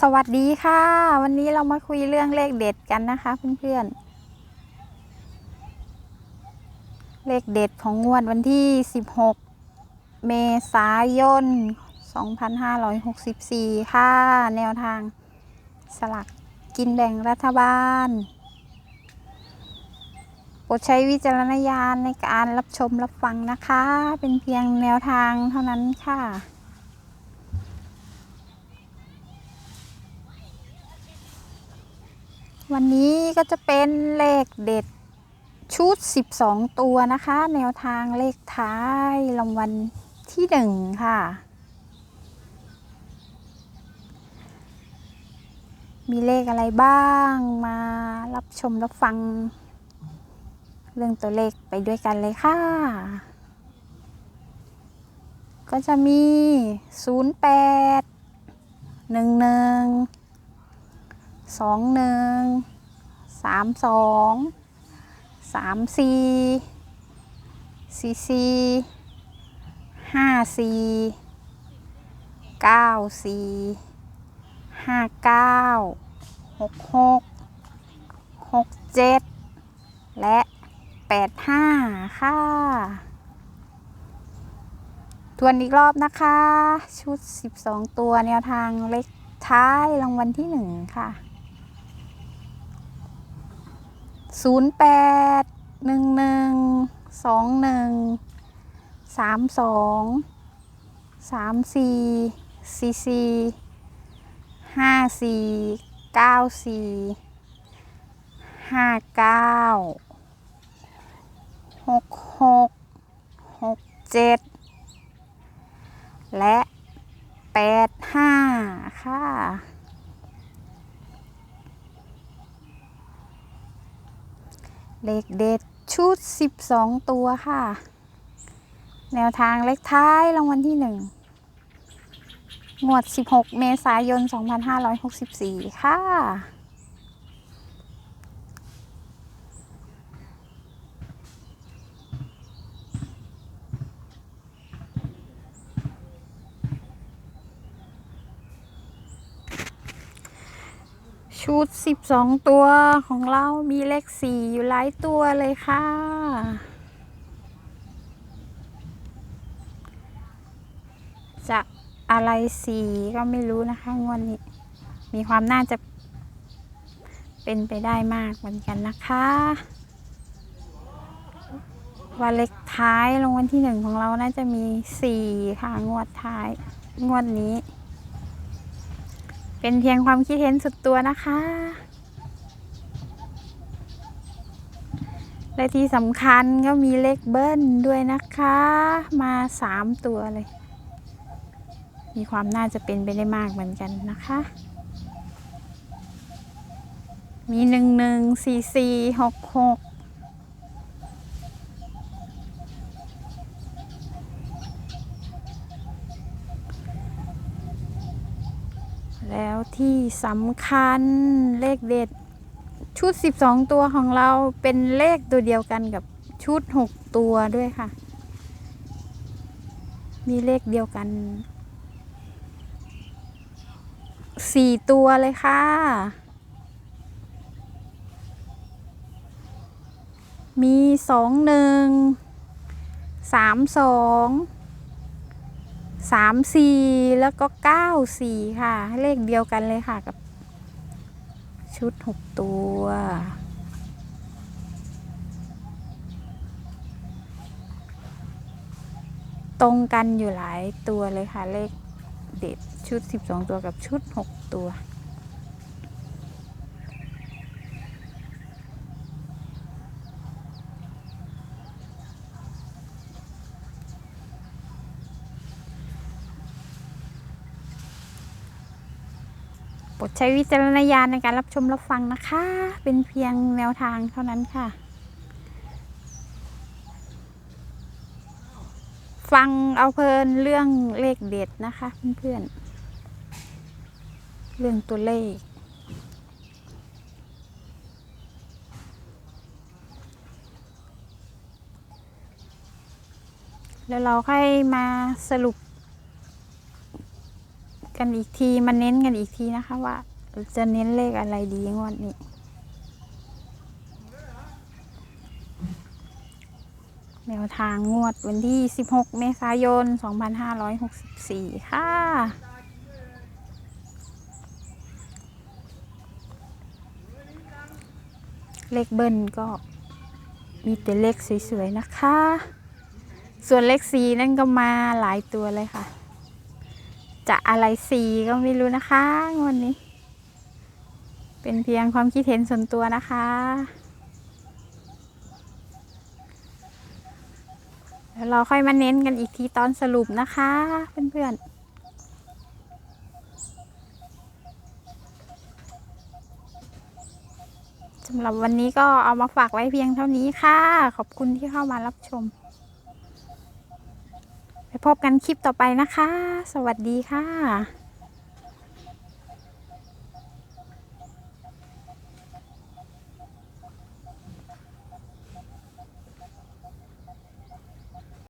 สวัสดีค่ะ วันนี้เรามาคุยเรื่องเลขเด็ดกันนะคะเพื่อนๆ เลขเด็ดของงวดวันที่ 16 เมษายน 2564 ค่ะ แนวทางสลักกินแบ่งรัฐบาล โปรดใช้วิจารณญาณในการรับชมรับฟังนะคะ เป็นเพียงแนวทางเท่านั้นค่ะ วันนี้ก็จะเป็นเลขเด็ดชุด 12 ตัวนะคะ แนวทางเลขท้ายรางวัลที่หนึ่งค่ะ มีเลขอะไรบ้างมารับชมรับฟัง เรื่องตัวเลขไปด้วยกันเลยค่ะ ก็จะมี 08 11 สองหนึ่งสามสองสามสี่สี่สี่ห้าสี่เก้าสี่ห้าเก้าหกหกหกเจ็ดและแปดห้าค่ะ ทวนอีกรอบนะคะ ชุด12ตัวแนวทางเล็กท้ายรางวัลที่1ค่ะ ศูนย์แปดหนึ่งหนึ่งสองหนึ่งสามสองสามสี่สี่สี่ห้าสี่เก้าสี่ห้าเก้าหกหกหกเจ็ดและแปดห้าค่ะ เลขเด็ดชุด 12 ตัวค่ะ แนวทางเลขท้ายรางวัลที่ 1 งวด 16 เมษายน 2564 ค่ะ ชุด 12 ตัวของเรามีเลข 4 อยู่หลายตัวเลยค่ะ จะอะไรสีก็ไม่รู้นะคะงวดนี้ มีความน่าจะเป็นไปได้มากเหมือนกันนะคะ วันเลขท้ายรางวัลที่หนึ่งของเราน่าจะมี4ค่ะ งวดท้าย งวดนี้ เป็นเพียงความคิดเห็นสุดตัวนะคะ และที่สำคัญก็มีเลขเบิ้ลด้วยนะคะ มาสามตัวเลย มีความน่าจะเป็นไปได้มากเหมือนกันนะคะ มีหนึ่งหนึ่งสี่สี่หกหกแล้ว ที่สำคัญเลขเด็ด ชุด 12 ตัวของเราเป็นเลขตัวเดียวกันกับชุด 6 ตัวด้วยค่ะ มีเลขเดียวกัน 4 ตัวเลยค่ะ มี 2 1 3 2 3 4แล้วก็9 4ค่ะ เลขเดียวกันเลยค่ะกับ ชุด6ตัว ตรงกันอยู่หลายตัวเลยค่ะ เลขเด็ดชุด12ตัวกับชุด6ตัว ดใช้วิจารณญาณในการรับชมรับฟังนะคะ เป็นเพียงแนวทางเท่านั้นค่ะ ฟังเอาเพลินเรื่องเลขเด็ดนะคะเพื่อนๆเรื่องตัวเลขแล้วเราค่อยมาสรุป กันอีกทีมาเน้นกันอีกทีนะคะว่า จะเน้นเลขอะไรดีงวดนี้แนวทางงวดวันที่ 16 เมษายน 2564 ค่ะ เลขเบิ้ลก็มีแต่เลขสวยๆนะคะ ส่วนเลขสีนั่นก็มาหลายตัวเลยค่ะ จะอะไรสีก็ไม่รู้นะคะงวดนี้ เป็นเพียงความคิดเห็นส่วนตัวนะคะ แล้วเราค่อยมาเน้นกันอีกทีตอนสรุปนะคะ เพื่อนๆสำหรับวันนี้ก็เอามาฝากไว้เพียงเท่านี้ค่ะ ขอบคุณที่เข้ามารับชม พบกันคลิปต่อไปนะคะ สวัสดีค่ะ